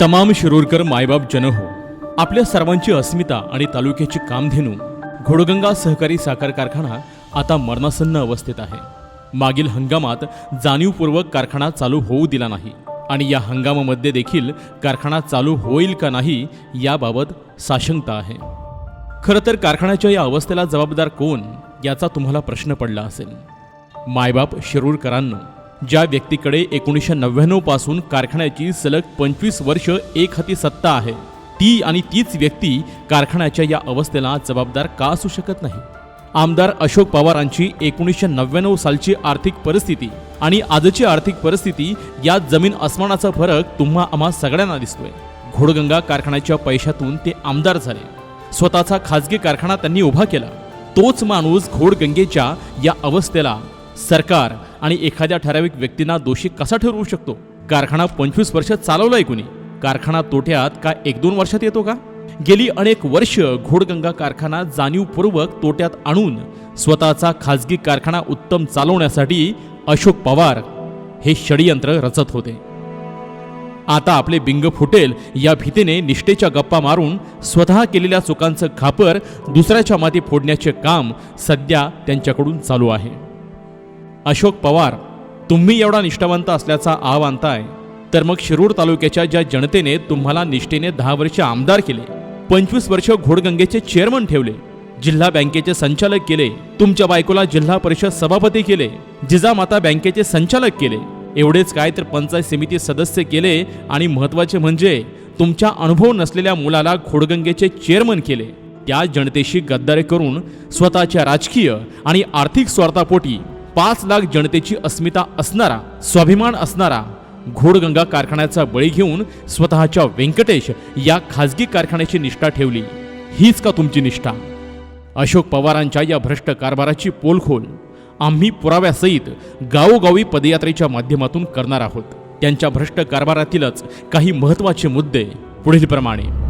तमाम शिरूरकर मायबाप जन हो आपल्या सर्वांची अस्मिता आणि तालुक्याची कामधेनू घोडगंगा सहकारी साखर कारखाना आता मरणासन्न अवस्थेत आहे. मागील हंगामात जाणीवपूर्वक कारखाना चालू होऊ दिला नाही आणि या हंगामामध्ये देखील कारखाना चालू होईल का नाही याबाबत साशंकता आहे. खरं तर कारखान्याच्या या अवस्थेला जबाबदार कोण याचा तुम्हाला प्रश्न पडला असेल. मायबाप शिरूरकरांनो ज्या व्यक्तीकडे एकोणीसशे नव्याण्णवपासून कारखान्याची सलग पंचवीस वर्ष एक हाती सत्ता आहे ती आणि तीच व्यक्ती कारखान्याच्या या अवस्थेला जबाबदार का असू शकत नाही? आमदार अशोक पवारांची एकोणीसशे नव्याण्णव सालची आर्थिक परिस्थिती आणि आजची आर्थिक परिस्थिती यात जमीन अस्मानाचा फरक तुम्हा आम्हा सगळ्यांना दिसतोय. घोडगंगा कारखान्याच्या पैशातून ते आमदार झाले. स्वतःचा खाजगी कारखाना त्यांनी उभा केला. तोच माणूस घोडगंगेच्या या अवस्थेला सरकार आणि एखाद्या ठराविक व्यक्तींना दोषी कसा ठरवू शकतो? कारखाना पंचवीस वर्ष चालवलाय कुणी? कारखाना तोट्यात का एक दोन वर्षात येतो का? गेली अनेक वर्ष घोडगंगा कारखाना जाणीवपूर्वक तोट्यात आणून स्वतःचा खाजगी कारखाना उत्तम चालवण्यासाठी अशोक पवार हे षडयंत्र रचत होते. आता आपले बिंग फुटेल या भीतीने निष्ठेच्या गप्पा मारून स्वतः केलेल्या चुकांचं खापर दुसऱ्याच्या माती फोडण्याचे काम सध्या त्यांच्याकडून चालू आहे. अशोक पवार तुम्ही एवढा निष्ठावंत असल्याचा आव आणताय. तर मग शिरूर तालुक्याच्या ज्या जनतेने तुम्हाला निष्ठेने दहा वर्ष आमदार केले पंचवीस वर्ष घोडगंगेचे चेअरमन ठेवले जिल्हा बँकेचे संचालक केले तुमच्या बायकोला जिल्हा परिषद सभापती केले जिजामाता बँकेचे संचालक केले एवढेच काय तर पंचायत समिती सदस्य केले आणि महत्त्वाचे म्हणजे तुमच्या अनुभव नसलेल्या मुलाला घोडगंगेचे चेअरमन केले. त्या जनतेशी गद्दारी करून स्वतःच्या राजकीय आणि आर्थिक स्वार्थापोटी पाच लाख जनतेची अस्मिता असणारा स्वाभिमान असणारा घोडगंगा कारखान्याचा बळी घेऊन स्वतःच्या व्यंकटेश या खाजगी कारखान्याची निष्ठा ठेवली. हीच का तुमची निष्ठा? अशोक पवारांच्या या भ्रष्ट कारभाराची पोलखोल आम्ही पुराव्यासहित गावोगावी पदयात्रेच्या माध्यमातून करणार आहोत. त्यांच्या भ्रष्ट कारभारातीलच काही महत्त्वाचे मुद्दे पुढीलप्रमाणे.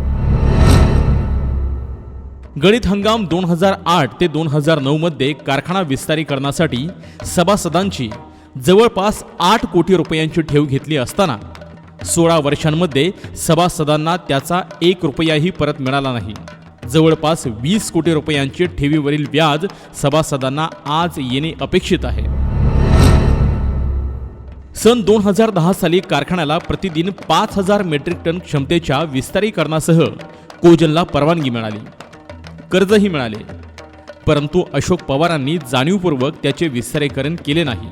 गणित हंगाम दोन हजार आठ ते दोन हजार नऊमध्ये कारखाना विस्तारीकरणासाठी सभासदांची जवळपास आठ कोटी रुपयांची ठेव घेतली असताना सोळा वर्षांमध्ये सभासदांना त्याचा एक रुपयाही परत मिळाला नाही. जवळपास वीस कोटी रुपयांचे ठेवीवरील व्याज सभासदांना आज येणे अपेक्षित आहे. सन दोन हजार दहा साली कारखान्याला प्रतिदिन पाच हजार मेट्रिक टन क्षमतेच्या विस्तारीकरणासह कोजनला परवानगी मिळाली. कर्जही मिळाले. परंतु अशोक पवारांनी जाणीवपूर्वक त्याचे विस्तारीकरण केले नाही.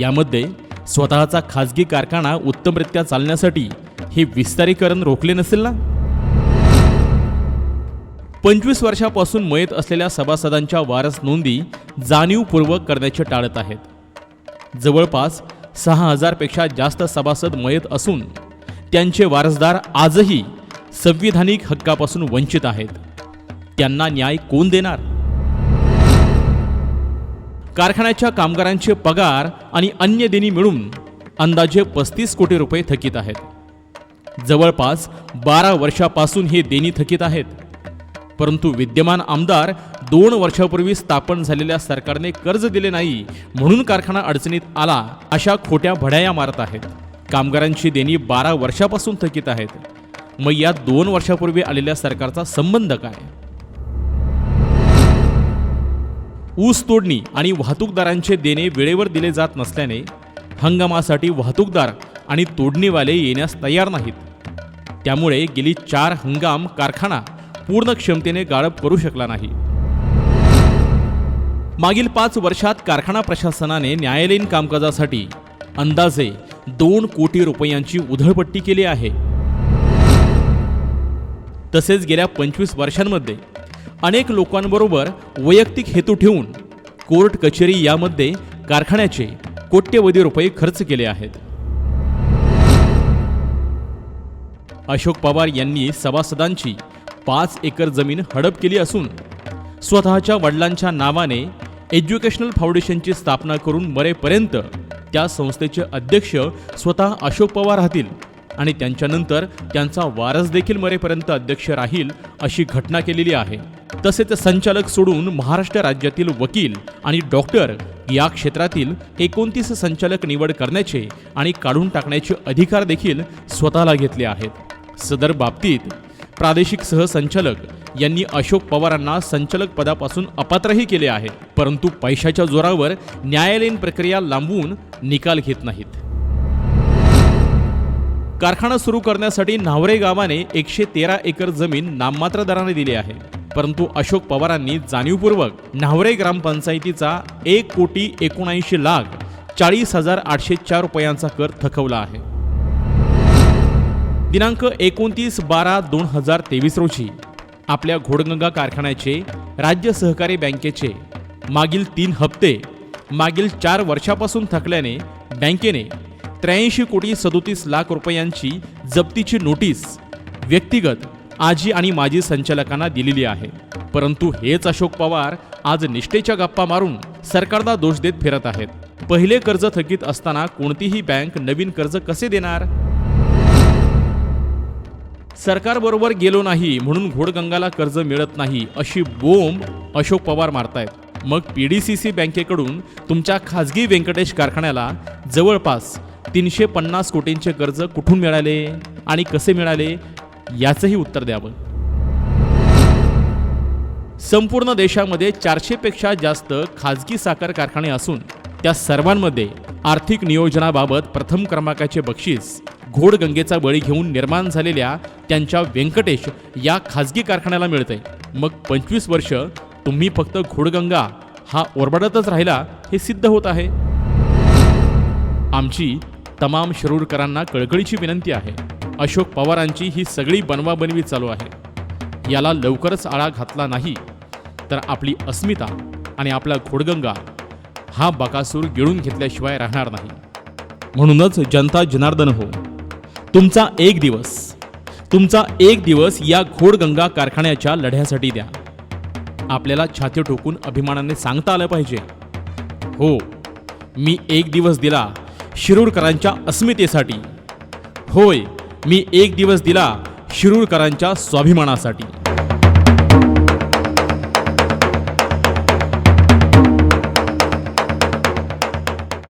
यामध्ये स्वतःचा खाजगी कारखाना उत्तमरित्या चालण्यासाठी हे विस्तारीकरण रोखले नसेल ना? पंचवीस वर्षापासून मयत असलेल्या सभासदांच्या वारस नोंदी जाणीवपूर्वक करण्याचे टाळत आहेत. जवळपास सहा हजारपेक्षा जास्त सभासद मयत असून त्यांचे वारसदार आजही संविधानिक हक्कापासून वंचित आहेत. त्यांना न्याय कोण देणार? कारखान्याच्या कामगारांचे पगार आणि अन्य देणी मिळून अंदाजे पस्तीस कोटी रुपये थकीत आहेत. जवळपास बारा वर्षापासून हे देणी थकीत आहेत. परंतु विद्यमान आमदार दोन वर्षापूर्वी स्थापन झालेल्या सरकारने कर्ज दिले नाही म्हणून कारखाना अडचणीत आला अशा खोट्या भड्याया मारत आहेत. कामगारांची देणी बारा वर्षापासून थकीत आहेत. मग या दोन वर्षापूर्वी आलेल्या सरकारचा संबंध काय? ऊस तोडणी आणि वाहतूकदारांचे देणे वेळेवर दिले जात नसल्याने हंगामासाठी वाहतूकदार आणि तोडणीवाले येण्यास तयार नाहीत. त्यामुळे गेली चार हंगाम कारखाना पूर्ण क्षमतेने गाळप करू शकला नाही. मागील पाच वर्षात कारखाना प्रशासनाने न्यायालयीन कामकाजासाठी अंदाजे दोन कोटी रुपयांची उधळपट्टी केली आहे. तसेच गेल्या पंचवीस वर्षांमध्ये अनेक लोकांबरोबर वैयक्तिक हेतू ठेवून कोर्ट कचेरी यामध्ये कारखान्याचे कोट्यवधी रुपये खर्च केले आहेत. अशोक पवार यांनी सभासदांची पाच एकर जमीन हडप केली असून स्वतःच्या वडिलांच्या नावाने एज्युकेशनल फाउंडेशनची स्थापना करून मरेपर्यंत त्या संस्थेचे अध्यक्ष स्वतः अशोक पवार राहतील. आणि त्यांच्यानंतर त्यांचा वारस देखील मरेपर्यंत अध्यक्ष राहील अशी घटना केलेली आहे. तसेच संचालक सोडून महाराष्ट्र राज्यातील वकील आणि डॉक्टर या क्षेत्रातील एकोणतीस संचालक निवड करण्याचे आणि काढून टाकण्याचे अधिकार देखील स्वतःला घेतले आहेत. सदर बाबतीत प्रादेशिक सहसंचालक यांनी अशोक पवारांना संचालक पदापासून अपात्रही केले आहे परंतु पैशाच्या जोरावर न्यायालयीन प्रक्रिया लांबवून निकाल घेत नाहीत. कारखाना सुरू करण्यासाठी न्हावरे गावाने एकशे तेरा एकर जमीन नाममात्र दराने दिली आहे. परंतु अशोक पवारांनी जाणीवपूर्वक न्हावरे ग्रामपंचायतीचा एक कोटी एकोणऐंशी लाख चाळीस हजार आठशे चार रुपयांचा कर थकवला आहे. दिनांक एकोणतीस बारा दोन हजार तेवीस रोजी आपल्या घोडगंगा कारखान्याचे राज्य सहकारी बँकेचे मागील तीन हप्ते मागील चार वर्षापासून थकल्याने बँकेने त्र्याऐंशी कोटी सदोतीस लाख रुपयांची जप्तीची नोटीस व्यक्तिगत आजी आणि माजी संचालकांना दिलेली आहे. परंतु हेच अशोक पवार आज निष्ठेच्या गप्पा मारून सरकारला दोष देत फिरत आहेत. पहिले कर्ज थकीत असताना कोणतीही बँक नवीन कर्ज कसे देणार? सरकारबरोबर गेलो नाही म्हणून घोडगंगाला कर्ज मिळत नाही अशी बोंब अशोक पवार मारतायत. मग पीडीसीसी बँकेकडून तुमच्या खाजगी व्यंकटेश कारखान्याला जवळपास तीनशे पन्नास कोटींचे कर्ज कुठून मिळाले आणि कसे मिळाले याचंही उत्तर द्यावं. संपूर्ण देशामध्ये चारशेपेक्षा जास्त खाजगी साखर कारखाने असून त्या सर्वांमध्ये आर्थिक नियोजनाबाबत प्रथम क्रमांकाचे बक्षीस घोडगंगेचा बळी घेऊन निर्माण झालेल्या त्यांच्या व्यंकटेश या खाजगी कारखान्याला मिळते मग पंचवीस वर्ष तुम्ही फक्त घोडगंगा हा ओरबाडतच राहिला हे सिद्ध होत आहे. आमची तमाम शिरूरकरांना कळकळीची विनंती आहे. अशोक पवारांची ही सगळी बनवाबनवी चालू आहे. याला लवकरच आळा घातला नाही तर आपली अस्मिता आणि आपला घोडगंगा हा बकासूर गिळून घेतल्याशिवाय राहणार नाही. म्हणूनच जनता जनार्दन हो तुमचा एक दिवस तुमचा एक दिवस या घोडगंगा कारखान्याच्या लढ्यासाठी द्या. आपल्याला छाती ठोकून अभिमानाने सांगता आलं पाहिजे. हो मी एक दिवस दिला शिरूरकरांच्या अस्मितेसाठी. होय मी एक दिवस दिला शिरूरकरांच्या स्वाभिमानासाठी.